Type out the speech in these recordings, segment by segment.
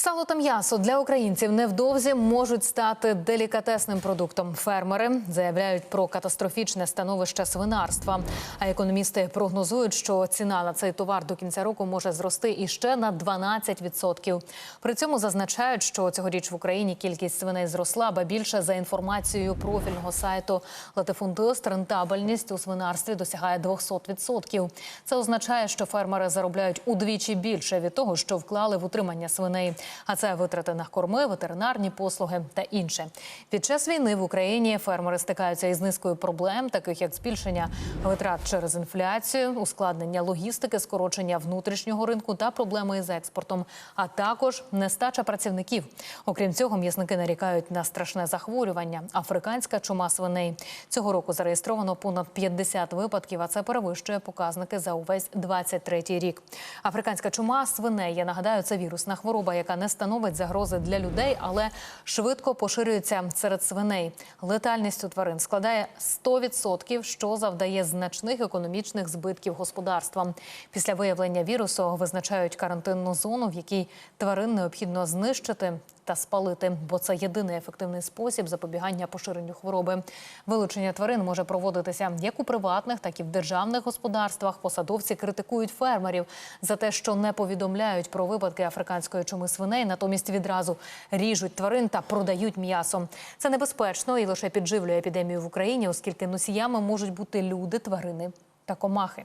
Сало та м'ясо для українців невдовзі можуть стати делікатесним продуктом. Фермери заявляють про катастрофічне становище свинарства. А економісти прогнозують, що ціна на цей товар до кінця року може зрости іще на 12%. При цьому зазначають, що цьогоріч в Україні кількість свиней зросла, ба більше за інформацією профільного сайту Латифундист, рентабельність у свинарстві досягає 200%. Це означає, що фермери заробляють удвічі більше від того, що вклали в утримання свиней. А це витрати на корми, ветеринарні послуги та інше. Під час війни в Україні фермери стикаються із низкою проблем, таких як збільшення витрат через інфляцію, ускладнення логістики, скорочення внутрішнього ринку та проблеми із експортом, а також нестача працівників. Окрім цього, м'ясники нарікають на страшне захворювання африканська чума свиней. Цього року зареєстровано понад 50 випадків, а це перевищує показники за увесь 23-й рік. Африканська чума свиней, я нагадаю, це вірусна хвороба, яка не становить загрози для людей, але швидко поширюється серед свиней. Летальність у тварин складає 100%, що завдає значних економічних збитків господарствам. Після виявлення вірусу визначають карантинну зону, в якій тварин необхідно знищити та спалити, бо це єдиний ефективний спосіб запобігання поширенню хвороби. Вилучення тварин може проводитися як у приватних, так і в державних господарствах. Посадовці критикують фермерів за те, що не повідомляють про випадки африканської чуми свиней, натомість відразу ріжуть тварин та продають м'ясо. Це небезпечно і лише підживлює епідемію в Україні, оскільки носіями можуть бути люди, тварини та комахи.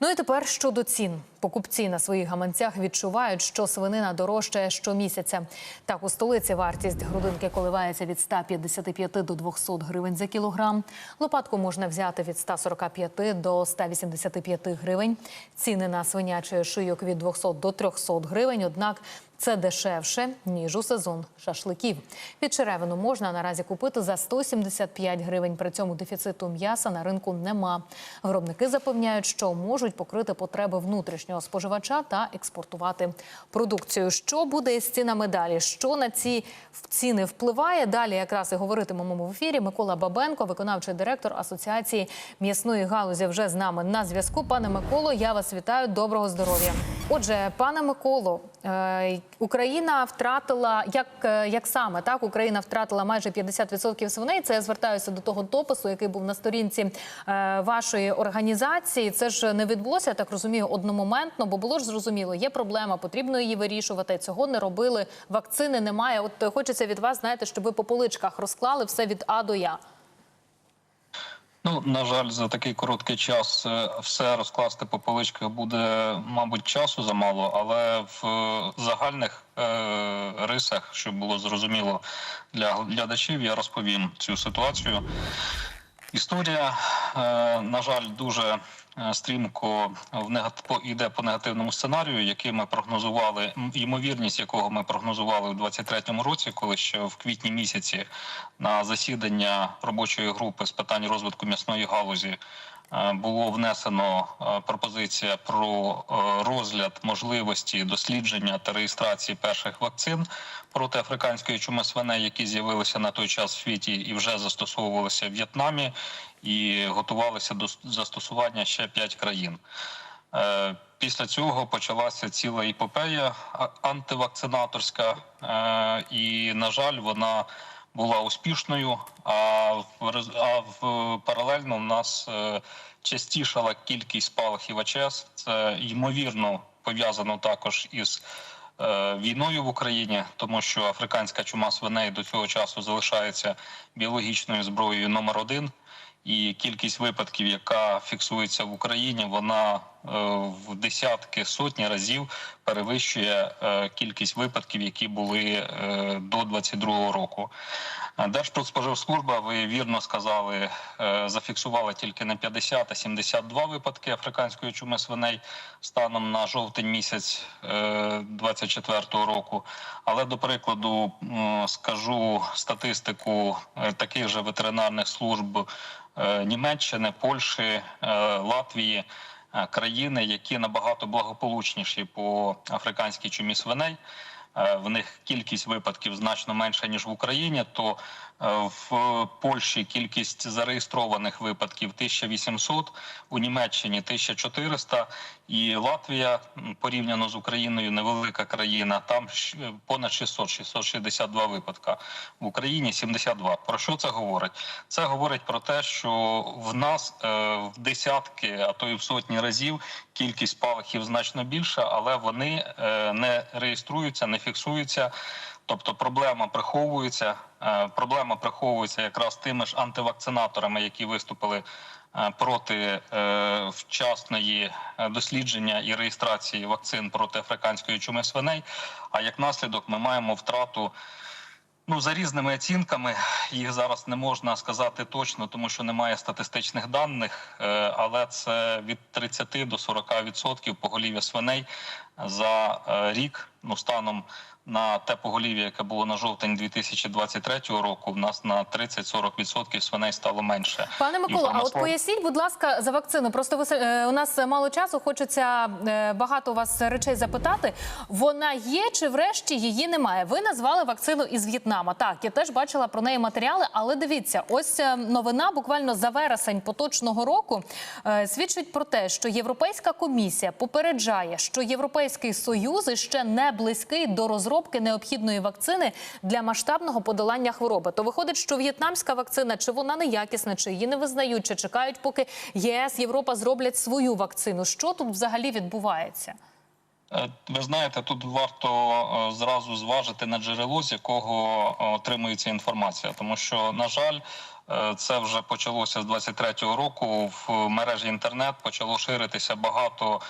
Ну і тепер щодо цін. Покупці на своїх гаманцях відчувають, що свинина дорожчає щомісяця. Так, у столиці вартість грудинки коливається від 155 до 200 гривень за кілограм. Лопатку можна взяти від 145 до 185 гривень. Ціни на свинячий шийок від 200 до 300 гривень. Однак це дешевше ніж у сезон шашликів. Під черевину можна наразі купити за 175 гривень. При цьому дефіциту м'яса на ринку нема. Виробники запевняють, що можуть покрити потреби внутрішнього споживача та експортувати продукцію. Що буде з цінами далі? Що на ці ціни впливає? Далі якраз і говоритимемо в ефірі. Микола Бабенко, виконавчий директор Асоціації м'ясної галузі, вже з нами на зв'язку. Пане Миколо, я вас вітаю. Доброго здоров'я. Отже, пане Миколо, Україна втратила як, е, як саме так Україна втратила майже 50% свиней. Це я звертаюся до того допису, який був на сторінці е, вашої організації. Це ж не відбулося, я так розумію, одномоментно, бо було ж зрозуміло, є проблема, потрібно її вирішувати. Цього не робили. Вакцини немає. От е, хочеться від вас, знаєте, щоб ви по поличках розклали все від А до Я. Ну, на жаль, за такий короткий час е, все розкласти по поличках буде, мабуть, часу замало, але в е, загальних е, рисах, щоб було зрозуміло для глядачів, я розповім цю ситуацію. Історія, е, на жаль, дуже стрімко в негат... по- йде по негативному сценарію, який ми прогнозували, ймовірність якого ми прогнозували у 23-му році, коли ще в квітні місяці на засідання робочої групи з питань розвитку м'ясної галузі е, було внесено е, пропозиція про е, розгляд можливості дослідження та реєстрації перших вакцин проти африканської чуми свиней, які з'явилися на той час в світі і вже застосовувалися в В'єтнамі, і готувалися до застосування ще п'ять країн. Е, Після цього почалася ціла епопея а- антивакцинаторська, е, і, на жаль, вона була успішною. А в паралельно в нас е, частішала кількість спалахів АЧС. Це ймовірно пов'язано також із війною в Україні, тому що африканська чума свиней до цього часу залишається біологічною зброєю номер один. І кількість випадків, яка фіксується в Україні, вона в десятки сотні разів перевищує е, кількість випадків, які були е, до 22 року. Е, Держпродспоживслужба, ви вірно сказали, е, зафіксувала тільки не 50, а 72 випадки африканської чуми свиней станом на жовтень місяць 24 року. Але до прикладу скажу статистику е, таких же ветеринарних служб е, Німеччини, Польщі, е, Латвії. Е, Країни, які набагато благополучніші по африканській чумі свиней, в них кількість випадків значно менша ніж в Україні, то е, в Польщі кількість зареєстрованих випадків 1800, у Німеччині 1400 і Латвія порівняно з Україною невелика країна. Там щ- понад 600, 662 випадка. В Україні 72. Про що це говорить? Це говорить про те, що в нас е, в десятки, а то й в сотні разів кількість спалахів значно більша, але вони е, не реєструються, не фіксуються. Тобто проблема приховується. Е, Проблема приховується якраз тими ж антивакцинаторами, які виступили е, проти вчасної дослідження і реєстрації вакцин проти африканської чуми свиней. А як наслідок, ми маємо втрату. Ну, за різними оцінками їх зараз не можна сказати точно, тому що немає статистичних даних, е, але це від 30 до 40 відсотків поголів'я свиней за е, рік. Ну, станом на те поголів'я, яке було на жовтень 2023 року, в нас на 30-40 відсотків свиней стало менше. Пане Миколо, а от поясніть, будь ласка, за вакцину. Просто ви е, у нас мало часу. Хочеться е, багато у вас речей запитати. Вона є чи врешті її немає? Ви назвали вакцину із В'єтнама. Так, я теж бачила про неї матеріали, але дивіться, ось новина буквально за вересень поточного року свідчить про те, що Європейська комісія попереджає, що Європейський союз ще не близький до розробки необхідної вакцини для масштабного подолання хвороби. То виходить, що в'єтнамська вакцина чи вона неякісна, чи її не визнають, чи чекають, поки ЄС, Європа зроблять свою вакцину. Що тут взагалі відбувається? Е, Ви знаєте, тут варто е, зразу зважити на джерело, з якого е, отримується інформація, тому що, на жаль, це вже почалося з 23-го року. В мережі інтернет почало ширитися багато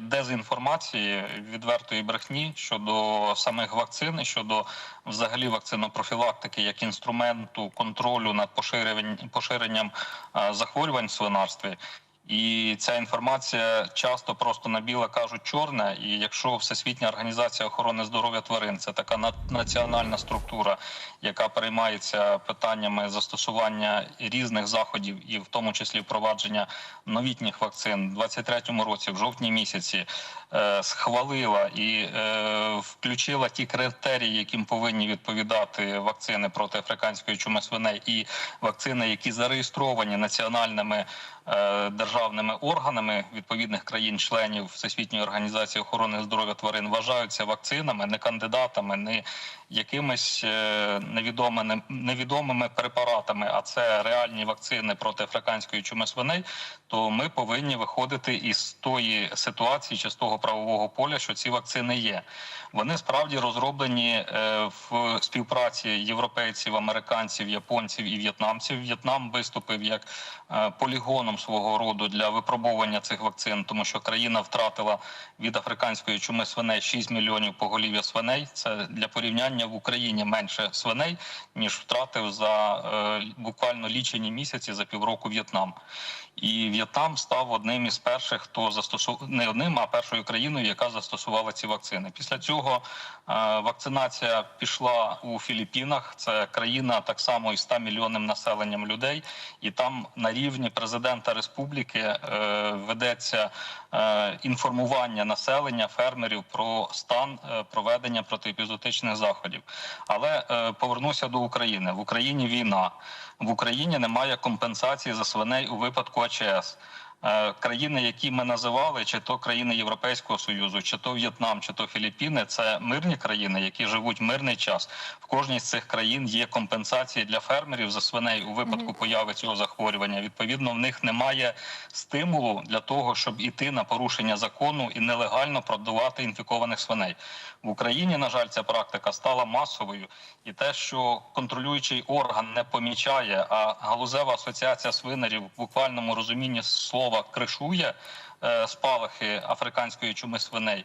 дезінформації, відвертої брехні щодо самих вакцин, щодо взагалі вакцинопрофілактики як інструменту контролю над поширенням поширенням е, захворювань в свинарстві. І ця інформація часто просто на біле кажуть чорне. І якщо Всесвітня організація охорони здоров'я тварин це така на- національна структура, яка переймається питаннями застосування різних заходів, і в тому числі впровадження новітніх вакцин, у 23-му році, в жовтні місяці, е, схвалила і е, включила ті критерії, яким повинні відповідати вакцини проти африканської чуми свиней, і вакцини, які зареєстровані національними державними органами відповідних країн-членів Всесвітньої організації охорони здоров'я тварин, вважаються вакцинами, не кандидатами, не якимись е, невідомими, невідомими препаратами, а це реальні вакцини проти африканської чуми свиней, то ми повинні виходити із тої ситуації чи з того правового поля, що ці вакцини є. Вони справді розроблені е, в співпраці європейців, американців, японців і в'єтнамців. В'єтнам виступив як е, полігоном свого роду для випробування цих вакцин, тому що країна втратила від африканської чуми свиней 6 мільйонів поголів'я свиней. Це для порівняння в Україні менше свиней ніж втратив за е, буквально лічені місяці за півроку В'єтнам. І В'єтнам став одним із перших, хто застосував не одним, а першою країною, яка застосувала ці вакцини. Після цього е, вакцинація пішла у Філіппінах. Це країна так само із 100 мільйонним населенням людей, і там на рівні президента республіки е, ведеться е, інформування населення фермерів про стан е, проведення протиепізотичних заходів. Але повернуся до України. В Україні війна. В Україні немає компенсації за свиней у випадку АЧС. Е, Країни, які ми називали, чи то країни Європейського союзу, чи то В'єтнам, чи то Філіппіни, це мирні країни, які живуть мирний час. В кожній з цих країн є компенсації для фермерів за свиней у випадку появи цього захворювання. Відповідно, в них немає стимулу для того, щоб іти на порушення закону і нелегально продавати інфікованих свиней. В Україні, на жаль, ця практика стала масовою, і те, що контролюючий орган не помічає, а галузева асоціація свинарів в буквальному розумінні слова кришує е, спалахи африканської чуми свиней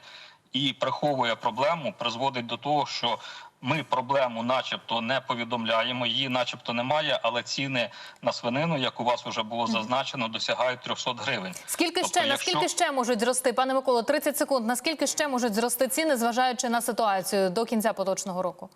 і приховує проблему, призводить до того, що ми проблему, начебто, не повідомляємо, її, начебто, немає, але ціни на свинину, як у вас вже було зазначено, досягають 300 гривень. Скільки Тобто, ще якщо- наскільки ще можуть зрости, пане Миколо, 30 секунд. Наскільки ще можуть зрости ціни, зважаючи на ситуацію до кінця поточного року?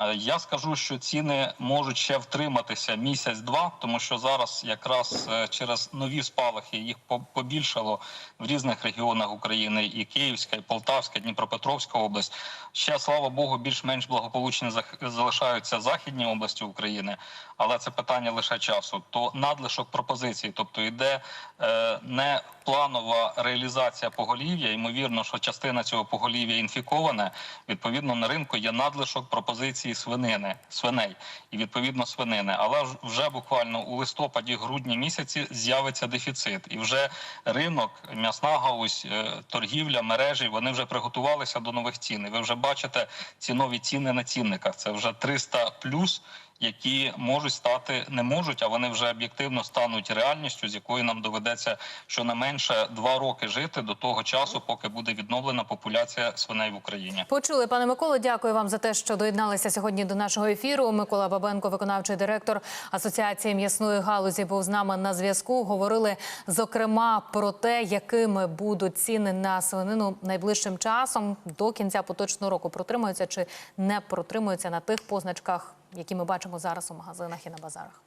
Е, Я скажу, що ціни можуть ще втриматися місяць-два, тому що зараз якраз е, через нові спалахи їх побільшало в різних регіонах України, і Київська, і Полтавська, і Дніпропетровська область. Ще слава Богу, більш-менш благополучні залишаються західні області України, але це питання лише часу. То надлишок пропозицій, тобто йде е, не планова реалізація поголів'я. Ймовірно, що частина цього поголів'я інфіковане. Відповідно, на ринку є надлишок пропозиції свинини, свиней і відповідно свинини. Але вже буквально у листопаді-грудні місяці з'явиться дефіцит, і вже ринок, м'ясна галузь, е, торгівля, мережі вони вже приготувалися до нових цін. І ви вже бачите ці нові ціни на цінниках. Це вже 300 плюс. Які можуть стати не можуть, а вони вже об'єктивно стануть реальністю, з якою нам доведеться щонайменше два роки жити до того часу, поки буде відновлена популяція свиней в Україні. Почули, пане Миколо. Дякую вам за те, що доєдналися сьогодні до нашого ефіру. Микола Бабенко, виконавчий директор Асоціації м'ясної галузі, був з нами на зв'язку. Говорили зокрема про те, якими будуть ціни на свинину найближчим часом до кінця поточного року. Протримуються чи не протримуються на тих позначках, які ми бачимо зараз у магазинах і на базарах.